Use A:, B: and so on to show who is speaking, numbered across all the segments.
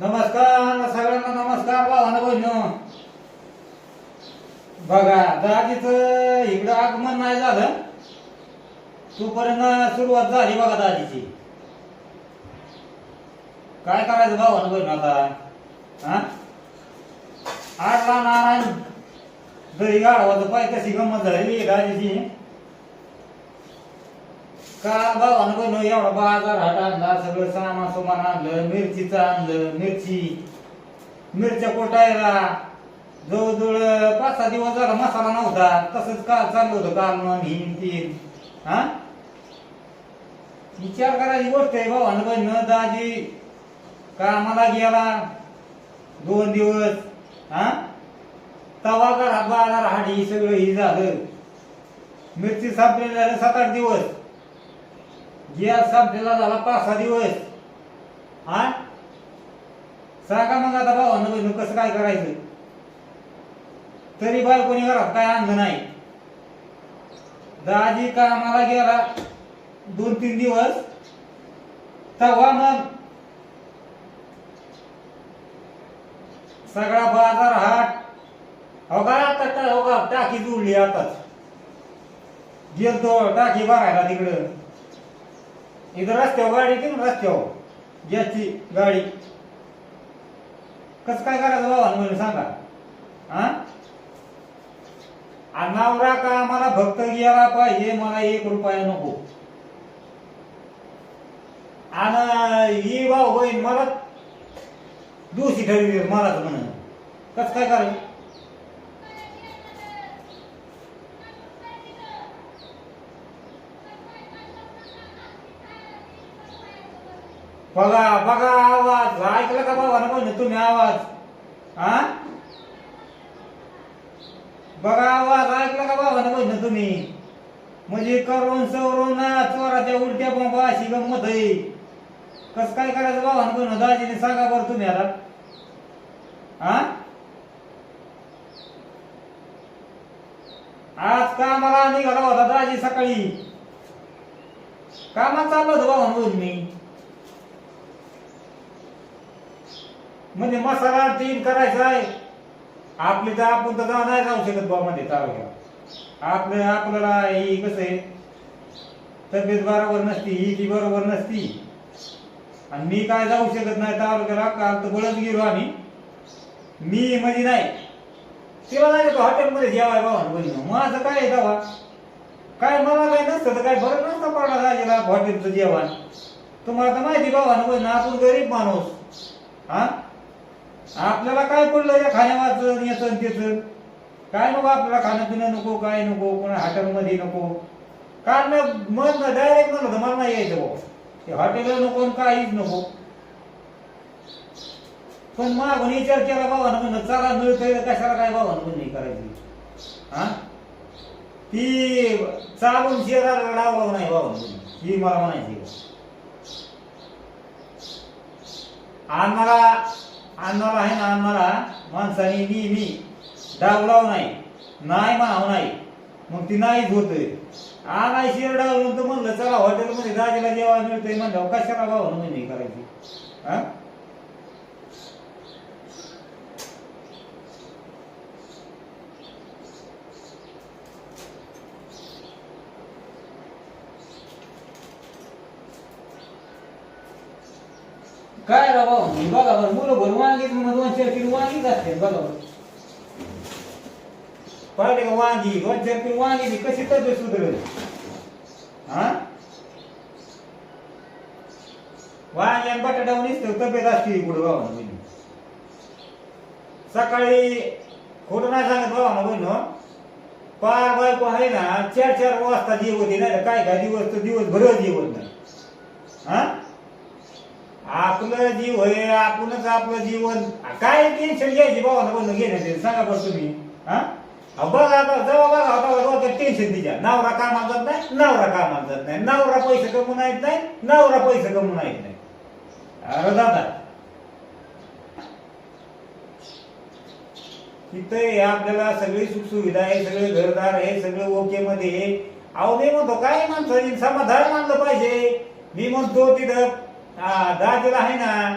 A: नमस्कार सगळ्यांना नमस्कार भावानं बहिण. बघा दादीचं इकडं आगमन नाही झालं. तोपर्यंत सुरुवात झाली बघा दादीची काय करायचं भावानं बहिण आता? हा? आठला नारायण दही गाडवाचं पाय कशी गंमत झाली दादीची का भावानं बहिण एवढा बाजार हाट आणला सगळं सामान सुमान आणलं मिरचीचं आणलं मिरची. मिरच्या कोटायला जवळजवळ पाच सहा दिवस झाला मसाला नव्हता. तसंच काल चाललं होतं काल मग हिन तीन हा? विचार करायची गोष्ट आहे भावानं बहिण दाजी. कामाला गेला. दोन दिवस. हा? तवा घरात बाजार हाडी सगळं हे झालं. मिरची सापलेली झालं सात आठ दिवस. गॅस संपलेला झाला पाच सहा दिवस. हा? सांगा मग आता भावानं बहिण कसं काय करायचं? तरी बायकोनी घरात काय आणलं नाही. दाजी कामाला गेला दोन तीन दिवस. तेव्हा मग सगळा बाजार हाट. हो का आता हो का टाकी जुळली आताच. गेलतो टाकी भरायला तिकडं. इथं रस्त्यावर गाडी की रस्त्यावर गॅसची गाडी कसं काय करायचं बाबा म्हणून सांगा हा आणि नवरा का आम्हाला भक्त घ्यायला पाहिजे मला एक रुपया नको आणि ही भाऊ बहीण मला दोषी ठरवी मलाच म्हण कसं काय करायचं बघा बघा आवाज. ऐकला का बाबा? ना तुम्ही आवाज. हा? बघा आवाज. ऐकला का बाबा? ना तुम्ही. म्हणजे करून सवरून चोराच्या उलट्या बोंबा अशी गंमत आहे. कस काय करायचं बाबा? ना दाजीने सांगा बरं तुम्ही आता. हा? आज कामाला निघाला होता दाजी सकाळी. कामात चाललो होतो बाबा मी. म्हणजे मसाला तीन करायचा आहे. आपली तर आपण तर जाऊ नाही जाऊ शकत बा मध्ये तालुक्यात. आपलं आपल्याला ही कसं आहे? तब्येत बरोबर नसती ही ती बरोबर नसती. आणि मी काय जाऊ शकत नाही तालुक्याला काल तर बळच गेलो आम्ही. मी म्हणजे नाही. तेव्हा नाही का हॉटेलमध्ये जेवाय बाबा बहिण माझं काय आहे तेव्हा? काय मला काय नसतं तर काय बरं नसतं पडला राजेला हॉटेलचं जेवण. तुम्हाला तर माहिती बाबा बहिण आपण गरीब माणूस. हा? आपल्याला काय पडलं या खाण्यावाचं याचं त्याचं काय नको आपल्याला खाणं पिणं नको काय नको कोणा हॉटेलमध्ये नको? कारण मग डायरेक्ट म्हणलं होतं मला नाही यायचं बाबा. ते नको काहीच नको. पण मागून विचार केला बाबा म्हणलं चला मिळतोय कशाला काय बाबा म्हणून नाही करायची? हा? ती चालून शेराला डावला नाही बाबा म्हणून. ही मला म्हणायची आम्हाला अन्नाला आहे ना अन्नाला माणसाने नेहमी डावलाव नाही नाही म्हणाव नाही. मग ती नाहीच होतंय आ नाही शिर डावलून तर म्हणलं चला हॉटेलमध्ये दाजीला जेवण मिळतंय म्हणलं कशाला भाऊ म्हणून करायची? हा? काय रा भाऊ? बघा बरं मुलं भरून वांगी म्हणून दोन चार किलो वांगी असते बघा बरं. का वांगी दोनशे चार किलो वांगी ती कशी तब्येत सुधरेल? हा? वांगी आणि बटाटा निसते तब्येत असते पुढे बाबा बहिणी. सकाळी खोटं नाही सांगत बाबा ना बहिण हो. पार बायको आहे ना चार चार वाजता जेवते नाही काय काय दिवस तर दिवस भर जेवत नाही. हा? आपलं जीव होय आपणच आपलं जीवन. काय टेन्शन घ्यायची बाबा बोलणं घेण्याचे सांगा बरं तुम्ही हा? बघा आता जेव्हा बघा टेन्शन तिच्या. नवरा कामात जात नाही नवरा कामात जात नाही. नवरा पैसे कमवून येत नाही नवरा पैसे कमवून येत नाही. अरे दादा. तिथं हे आपल्याला सगळी सुखसुविधा आहे सगळे घरदार आहे सगळे ओके मध्ये आहे. अहो मी म्हणतो काय माणसं समाधान मानलं पाहिजे. मी म्हणतो तिथं आ, दाजीला आहे ना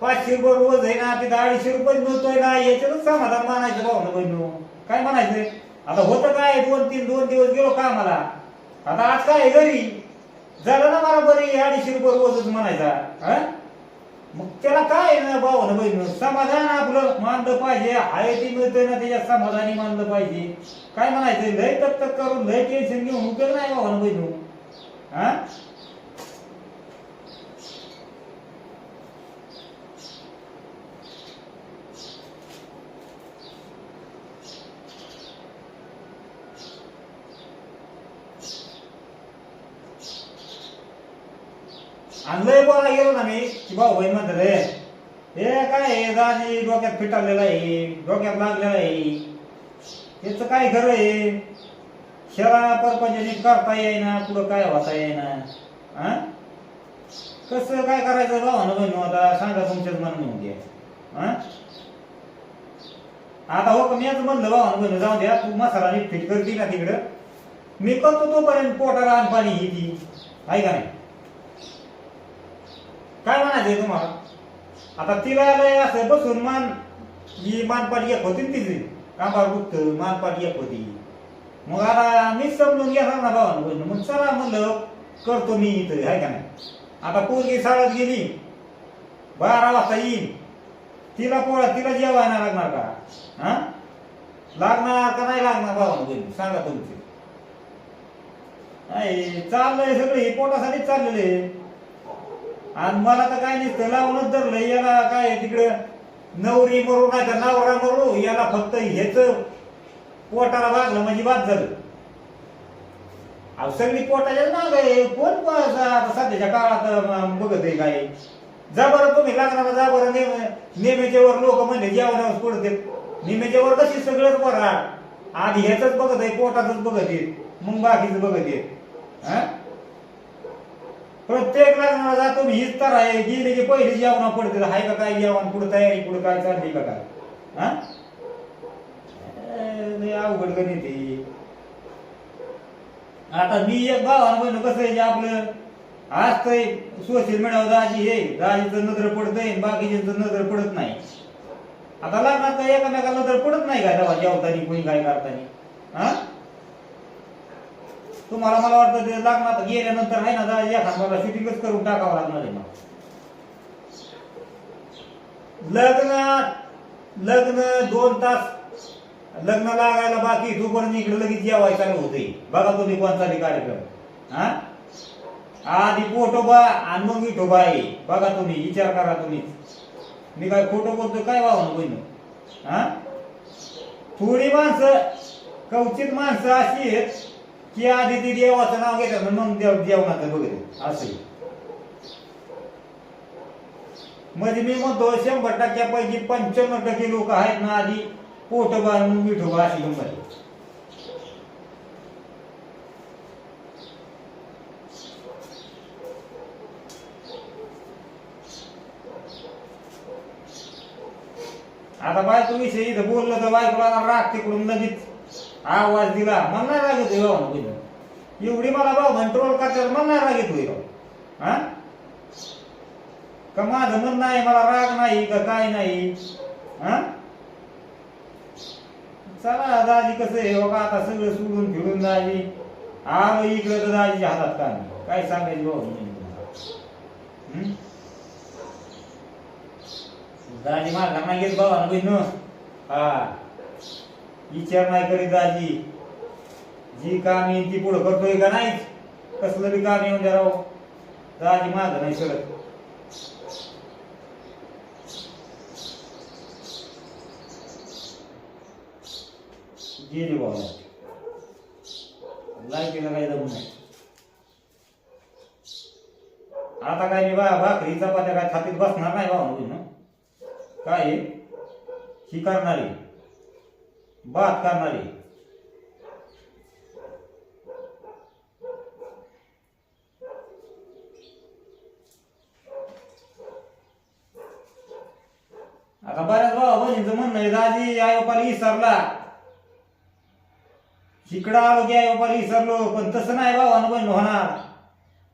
A: पाचशे रुपये रोज आहे ना तिथं अडीचशे रुपये मिळतोय ना याच्यातच समाधान मानायचं भाऊ ना बहिणू. काय म्हणायचंय? आता होतं काय दोन तीन दोन दिवस गेलो कामाला. आता आज काय आहे घरी? झालं ना मला बरी अडीचशे रुपये रोजच म्हणायचा. हा? मग त्याला काय आहे ना भाऊ ना बहिण? समाधान आपलं मानलं पाहिजे. आहे ते मिळतंय ना त्याच्यात समाधानी मानलं पाहिजे. काय म्हणायचं लय तक तक करून लय टेन्शन घेऊन उपयोग नाही भाऊ ना बहिणू. हा? आणि लय बोला गेलो ना मी की भाऊ बहीण म्हणत रे हे काय हे दाजी डोक्यात फिटाळलेलं आहे डोक्यात लागलेला आहे त्याचं काय खरं आहे शरा परपंचाने करता येईना पुढं काय होता येईना हा कसं काय करायचं भावानं ना आता सांगा तुमच्याच मन म्हणून घ्या हा आता हो का मीच म्हणलं भावानं ना जाऊ द्या तू मसाला नीट फिट करती ना तिकडं मी करतो तोपर्यंत पोटाला आणि पाणी ही ती आहे का नाही काय म्हणायचंय तुम्हाला? आता तिला लय असं बसून मान ही मानपाट एक होती ना तिची. कांबार गुप्त मानपाट एक होती. मग आता मीच समजून घेणार ना भावानं मग चला म्हणलं करतो मी इथं आहे का नाही? आता पोरगी शाळेत गेली बारा वाजता येईल तिला पोळा तिला जेवायला लागणार का? हा? लागणार का नाही लागणार भावानं बहिणी? सांगा तुमचे. नाही चाललंय सगळं हे पोटासाठीच चाललेलं आहे. आणि मला तर काय नसतं लावूनच धरलं. याला काय तिकडे? नवरी मरू नाही तर नवरा मरू याला फक्त हेच पोटाला लागलं म्हणजे बाद झालं. अहो सगळी पोटाच्या नाग आहे. कोण आता सध्याच्या काळात बघत आहे काय? जा बरं तुम्ही लागणार जा बरं. नेम नेमेच्यावर लोक म्हणजे जेवणावर पडते. नेमेच्यावर कशी सगळंच बरं आधी ह्याच बघत आहे पोटातच बघत आहे मग बाकीच बघत आहे हा प्रत्येक लग्नाला जातो हीच तर आहे. गेले की पहिले जेवणा पडते. हाय का काय? जेवण पुढे तयारी पुढे काय चालली का काय? हा? अवघड गणित ते आता मी एक भावानं म्हणलं कसं आहे आपलं आज तर सोशल मीडियावर दाजी हे दाजीचं नजर पडतंय बाकीच्यांचं नजर पडत नाही. आता लग्नात एकामेकाला नजर पडत नाही काय तेव्हा कोणी काय करतानी? हा? तुम्हाला मला वाटतं ते लग्नात गेल्यानंतर आहे ना दाजी एखाद मला शूटिंगच करून टाकावं लागणार आहे मला. लग्न लग्न दोन तास. लग्न लागायला बाकी तोपर्यंत इकडे लगेच जेवाय चालू होते बघा तुम्ही कोणता कार्यक्रम. हा? आधी पोटोबा आणि मग विठोबा आहे. बघा तुम्ही विचार करा तुम्ही. मी काय खोटं बोलतो काय वाहन बहिण? हा? थोडी माणसं कवचित माणसं अशी आहेत की आधी ती देवाचं नाव घेतात मग देव जेवणाचं वगैरे असं म्हणजे मी म्हणतो शंभर टक्क्यापैकी पंच्याण्णव टक्के लोक आहेत ना आधी पोटोबा आणि विठोबा अशी गंमत आता बायको विषयी इथं बोललं तर बायकोला राग तिकडून लगेच. आवाज दिला मला नाही राग येतोय भाऊ बहिण एवढी मला भाऊ कंट्रोल करतात मला नाही राग होई राव. हा? का माझं मन नाही मला राग नाही का काय नाही? हा? चला दाजी कसं आहे बघा आता सगळं सोडून फिरून दाजी. आलो इकडे तर दाजीच्या हातात का नाही काय सांगायचं भाऊ दाजी माझा नाही घेत बाबा बहिण हा. विचार नाही करीत दाजी. जी काम येईल ती पुढं करतोय का नाहीच? कसलं बी काम येऊन द्या राव. दाजी माझं नाही सगळं गेली बाबा लाईटीला काही जमू नाही आता काय मी बा भाकरी चपात्या काय थापीत बसणार नाही बाबा ना काय आहे? ही करणारी. बात करणारी. आता बऱ्याच भावा बहिणीचं म्हणणं आहे दाजी आई विसरला. इकडं आलो की आई विसरलो पण तसं नाही भावानं बहीण होणार.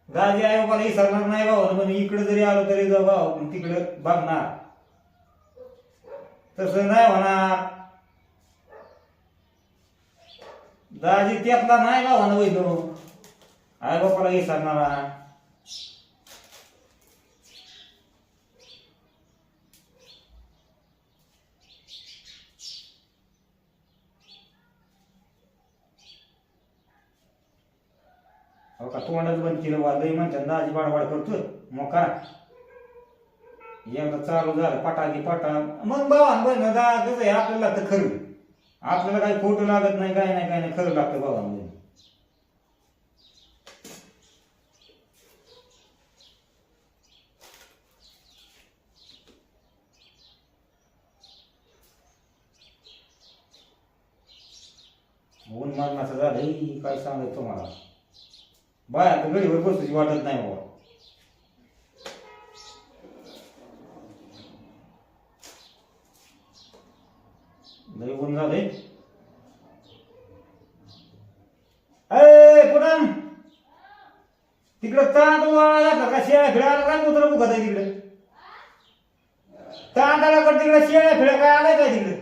A: दाजी आई विसरणार नाही भाऊ पण इकडं जरी आलो तरी जाऊ भाऊ तिकडं बघणार. तसं नाही होणार. दाजी त्यातला नाही भावानं वैदो आई बापाला विसरणारा हो का तोंडच बंद केलं वा म्हणतात दाजी बाडबाड करतो मग का एकदा चालू झालं पटाकी पटा मग बाबा बन दा कसं आहे आपल्याला तर खरं. आपल्याला काही खोटं लागत नाही काय नाही काय नाही. खरं लागतं बाबा ऊन मारण्याचं झालं काय सांगत तुम्हाला? बाया तर गडीवर बसूची वाटत नाही बाबा लय ऊन झालंय अय पुनम! तिकडं तांदूळ घातला का? शेळ्या फिळ्या काय उतर बघत आहे तिकडे. तांदळाकडे तिकडे शेळ्या फिळ्या काय आलाय काय तिकडे?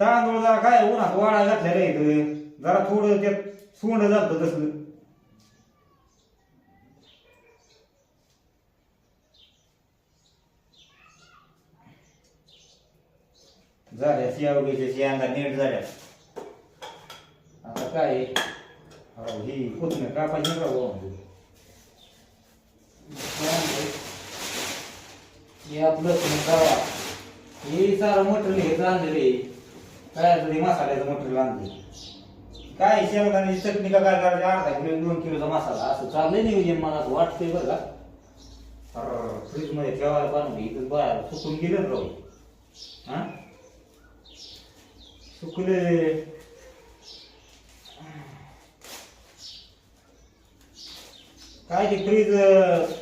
A: तांदूळ जरा काय उन्हात वाळा घातलेला इथं जरा थोडं त्यात सोंड जात तसलं झाल्या शिया वगैरे शियांगा नीट झाल्या. आता काय? आहे? अहो, ही कोथमीर कापायची का भाऊ? हे आपलं गावा हे सारं मटेरियल हे आणलेले काय असं मसाल्याचं मटेरियल आणले काय शेंगदाण्याची चटणी का काय करायची? अर्धा किलो दोन किलोचा मसाला असं चाललंय नियोजन मला असं वाटतंय बरं का. फ्रीजमध्ये ठेवायला पाहिजे इथं बाहेर सुकून गेलं राहू हा? सुकले. काय ते फ्रीज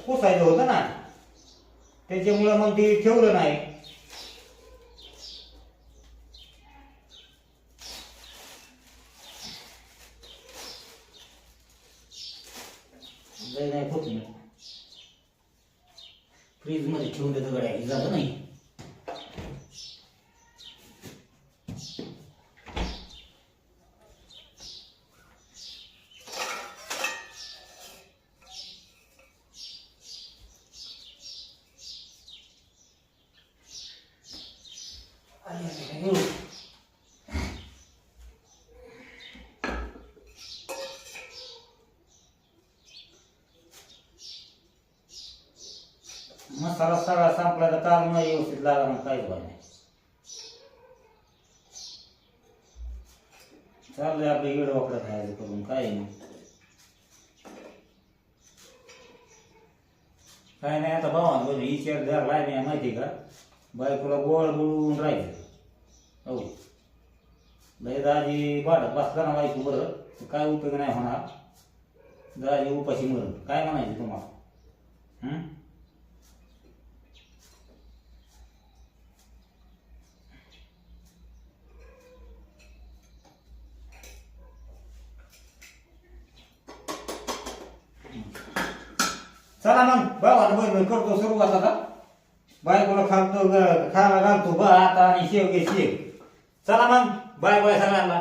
A: पोसायचं होतं ना. त्याच्यामुळं मग ते ठेवलं नाही. लय नाही होत नाही. फ्रीजमध्ये ठेवून देतो गड्या. हे झालं नाही अरे, अरे, अरे. मसाला सगळा संपला तर काल नाही व्यवस्थित लागणार काहीच व्हाय नाही. चाललंय आपलं इकडे वाकडं खायचं करून काय नाही. काय नाही आता भावान बघ ही चेअर धरलाय नाही माहिती का? बायकोला गोळ बोलून राहायचं हो. लय दाजी वाढत बसला ना बायको बरं काय उपयोग नाही होणार. दाजी उपाशी मरण काय म्हणायचं तुम्हाला हं? चला मग भावानं बहिण करतो सुरुवात आता बायकोला खातो खा खायला घालतो भात आणि शेव घे शेव. चला मग बाय बाय सगळ्यांना